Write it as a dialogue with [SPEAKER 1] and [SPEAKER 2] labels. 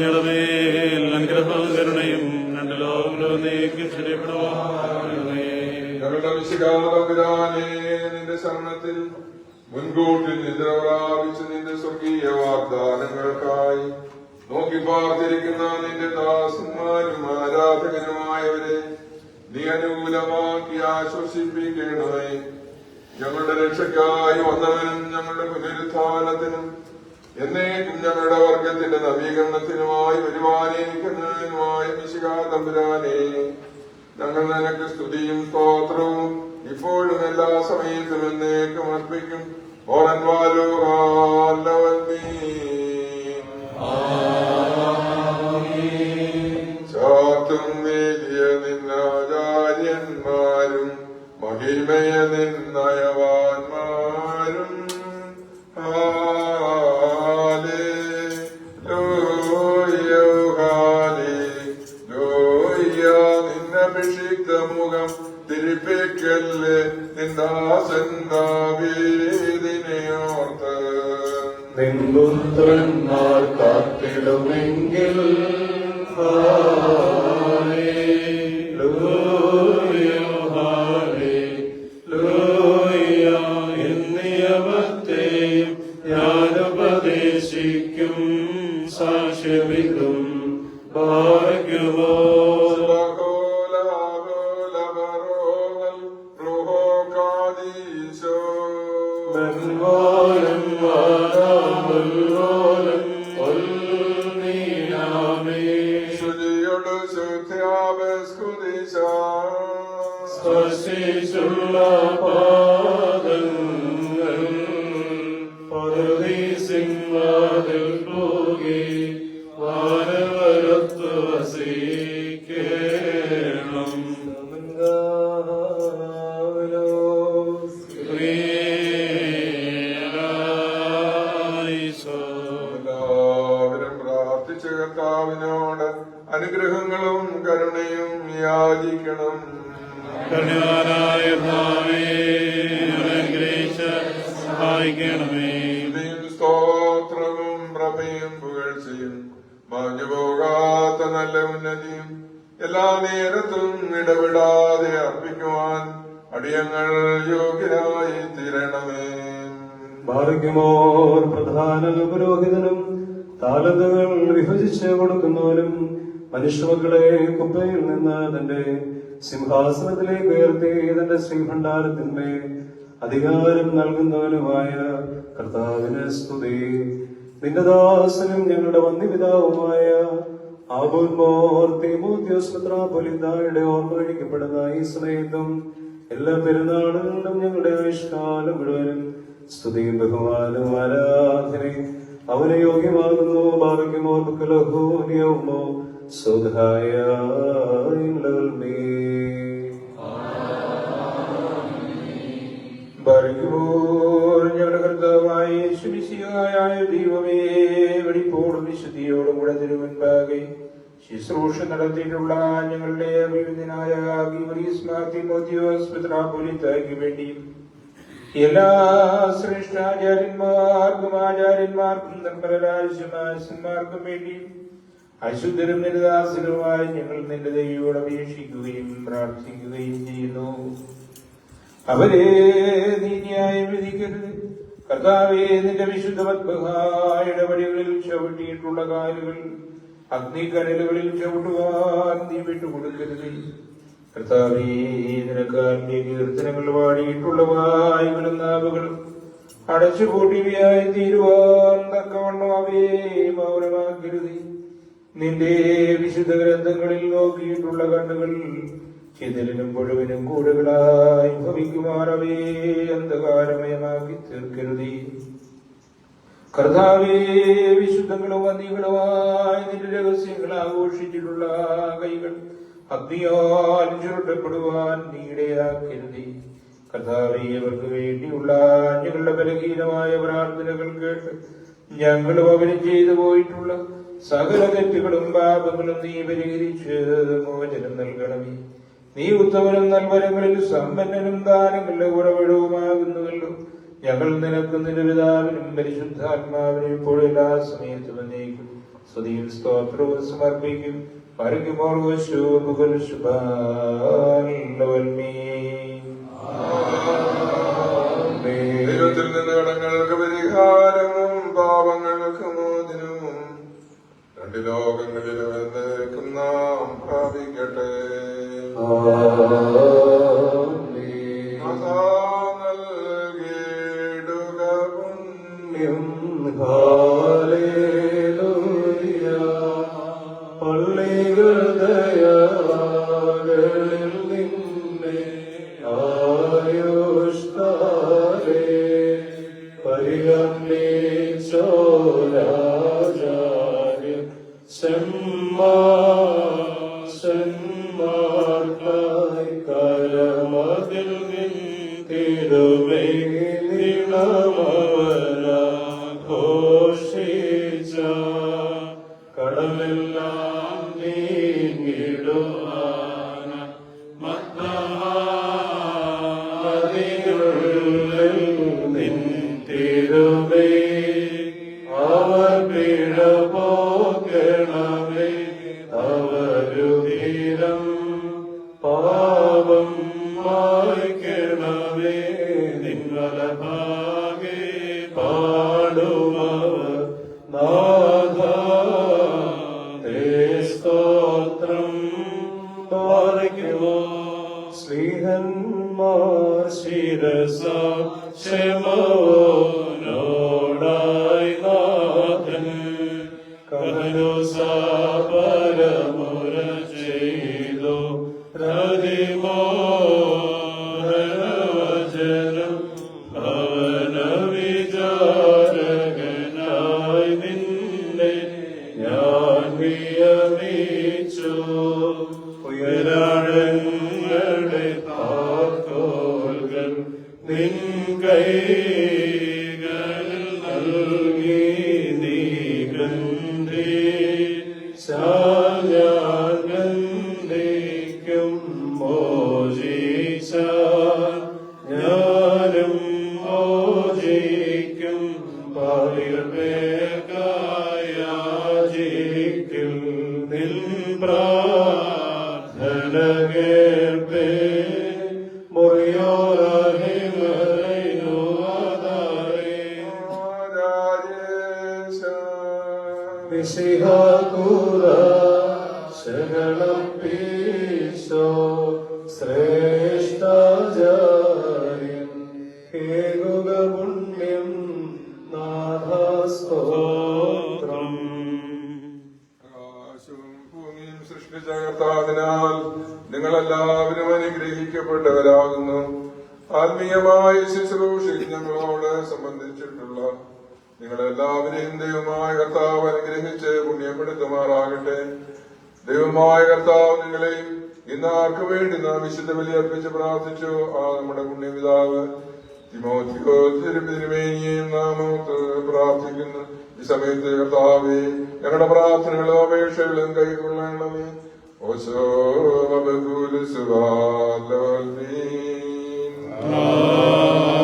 [SPEAKER 1] ഞടമേൽ അനുഗ്രഹവും കരുണയും രണ്ട് ലോകങ്ങളും
[SPEAKER 2] ഞങ്ങളുടെ വിശികാതമ്പുരാനെ നിന്റെ ശരണത്തിൽ മുൻകൂട്ടി നിദ്ര പ്രാപിച്ച് നിന്റെ സ്വർഗീയ വാഗ്ദാനങ്ങൾക്കായി നോക്കി പാർത്തിരിക്കുന്ന നിന്റെ ദാസന്മാരും ആരാധകരുമായവരെ നീ അനുകൂലമാക്കി ആശ്വസിപ്പിക്കണമേ ഞങ്ങളുടെ രക്ഷയ്ക്കായി വന്നവനും ഞങ്ങളുടെ പുനരുത്ഥാനത്തിനും എന്നേക്കും ഞങ്ങളുടെ വർഗത്തിന്റെ നവീകരണത്തിനുമായി വരുവാനേക്കുന്നതിനുമായി മിശികാ തമ്പുരാനെ ഞങ്ങൾ നിനക്ക് സ്തുതിയും സ്തോത്രവും ഇപ്പോഴും എല്ലാ സമയത്തും എന്നേക്കും അർപ്പിക്കും. ഓറൻവാലോ
[SPEAKER 3] നിമ്പുത്രന്മാർ കാത്തിടുമെങ്കിൽ
[SPEAKER 1] ഞാനുപദേശിക്കും സാക്ഷ്യവിധം ഭാഗ്യമോ
[SPEAKER 2] Scosi sulla pace.
[SPEAKER 1] കരുണാനായ ഭാവേ അനുഗ്രഹിച്ച് സഹായിക്കണമേ.
[SPEAKER 2] സ്തോത്രവും പ്രഭയും പുകഴ്ചയും മാഞ്ഞു പോകാത്ത നല്ല ഉന്നതിയും എല്ലാ നേരത്തും ഇടപെടാതെ അർപ്പിക്കുവാൻ അടിയങ്ങൾ യോഗ്യരായി തീരണമേ.
[SPEAKER 3] ഭാഗ്യമോർ പ്രധാന പുരോഹിതനും താലന്തുകൾ വിഭജിച്ച് കൊടുക്കുന്നവനും മനുഷ്യമക്കളെ കുപ്പയിൽ നിന്ന് തന്റെ സിംഹാസനത്തിലേക്ക് ഉയർത്തി തന്റെ ശ്രീഭണ്ഡാരത്തിന്മേൽ അധികാരം നൽകുന്നവനുമായ കർത്താവിന് സ്തുതി. നിന്റെ ദാസനും ഞങ്ങളുടെ വന്ദിപിതാവുമായ ആബുൽമോർ തീമോദ്യോസ്പത്രാപൊലിന്തായുടെ ഓർമ്മ കഴിക്കപ്പെടുന്ന ഈ സമയത്തും എല്ലാ പെരുന്നാളുകളിലും ഞങ്ങളുടെ ആയുഷ്കാലം മുഴുവനും സ്തുതിയും ബഹുമാനവും ആരാധനയും അവന് യോഗ്യമാകുന്നു ഭാവിക്കുമോ നിയമോ സുധായ
[SPEAKER 4] പറയുമ്പോൾ ഞങ്ങളുടെ കർത്താവായ ദൈവമേ ശുശ്രൂഷ നടത്തിയിട്ടുള്ള ഞങ്ങളുടെ വേണ്ടിയും എല്ലാ ശ്രേഷ്ഠാചാര്യന്മാർക്കും ആചാര്യന്മാർക്കും നിർമ്മലരാജമാശന്മാർക്കും വേണ്ടിയും അശുദ്ധരും നിരദാസരുമായി ഞങ്ങൾ നിന്റെ ദേവിയോട് അപേക്ഷിക്കുകയും പ്രാർത്ഥിക്കുകയും ചെയ്യുന്നു. അവരെ നീ ന്യായം വിധിക്കരുത്. കർത്താവേ നിന്റെ വിശുദ്ധ പത്മഹായുടെ വഴികളിൽ ചവിട്ടിയിട്ടുള്ള കാലുകൾ അഗ്നിക്കനലുകളിൽ ചവിട്ടുവാൻ നീ വിട്ടുകൊടുക്കരുത്. കർത്താവേ നിനക്കാന്റെ കീർത്തനങ്ങൾ പാടിയിട്ടുള്ള വായുകളും നാവുകളും അടച്ചുപൂട്ടിയവയായി തീരുവാൻ തക്കവണ്ണം അവയെ മൗനമാക്കരുത്. നിന്റെ വിശുദ്ധ ഗ്രന്ഥങ്ങളിൽ നോക്കിയിട്ടുള്ള കണ്ണുകൾ ചിതലിനും മുഴുവനും കൂടുകളായി ഭവിക്കുമാറവേ അന്ധകാരമയമാക്കി തീർക്കരുതേ. കർത്താവേ വിശുദ്ധങ്ങളോ വന്ദികളുമായി നിന്റെ രഹസ്യങ്ങൾ ആഘോഷിച്ചിട്ടുള്ള കൈകൾ അഗ്നിയാൽ ചുരുട്ടപ്പെടുവാൻ നീടയാക്കരുതേ. കർത്താവേ അവർക്ക് വേണ്ടിയുള്ള ഞങ്ങളുടെ ബലഹീനമായ പ്രാർത്ഥനകൾ കേട്ട് ഞങ്ങളും അവന് ചെയ്തു പോയിട്ടുള്ള സകല തെറ്റുകളും പാപങ്ങളും നീ പരിഹരിച്ച് മോചനം നൽകണമേ. നീ ഉത്തമനും നൽവരങ്ങളിൽ സമ്പന്നനും ദാനങ്ങളുടെ ഉറവിടവുമാകുന്നുവല്ലോ. ഞങ്ങൾ നിനക്ക് നിന്റെ പിതാവിനും പരിശുദ്ധാത്മാവിനും ഇപ്പോഴെല്ലാ സമയത്തും എന്നേക്കും. സ്തുതിയും സ്തോത്രവും സമർപ്പിക്കും. മറിക്കുമ്പോൾ
[SPEAKER 2] ദൈവത്തിൽ മഹാ നൽകിയിടുക പുണ്യം
[SPEAKER 3] പള്ളികൾ ദയാകളിൽ നിന്നെ ആയുഷ്കാലേ പരിഗണിച്ചോരാചാര്യ Oh. സ്തോത്രം. പാലിക്കുമോ സ്നേഹന്മാർ ശിരസ ക്ഷമോനോടായി നാഥൻ. കഹനുസാപരമുര ചെയ്തു കൈകളിൽ നൽകി നീ ഗന്ധി
[SPEAKER 2] Pepe. നിങ്ങളെല്ലാവരും അനുഗ്രഹിക്കപ്പെട്ടവരാകുന്നു. ആത്മീയമായ ശുശ്രൂഷയിൽ ഞങ്ങളോട് സംബന്ധിച്ചിട്ടുള്ള നിങ്ങളെല്ലാവരെയും ദൈവമായ കർത്താവ് അനുഗ്രഹിച്ച് പുണ്യപ്പെടുത്തുമാറാകട്ടെ. ദൈവമായ കർത്താവ് നിങ്ങളെ ഇന്ന് ആർക്കു വേണ്ടി നാം വിശുദ്ധ ബലി അർപ്പിച്ച് പ്രാർത്ഥിച്ചു? ആ നമ്മുടെ പുണ്യപിതാവ് തിരുമേനിയെയും നാം പ്രാർത്ഥിക്കുന്നു. ഈ സമയത്ത് കർത്താവേ ഞങ്ങളുടെ പ്രാർത്ഥനകളും അപേക്ഷകളും കൈക്കൊള്ളണമേ. وشعوب كل صراط المين آمين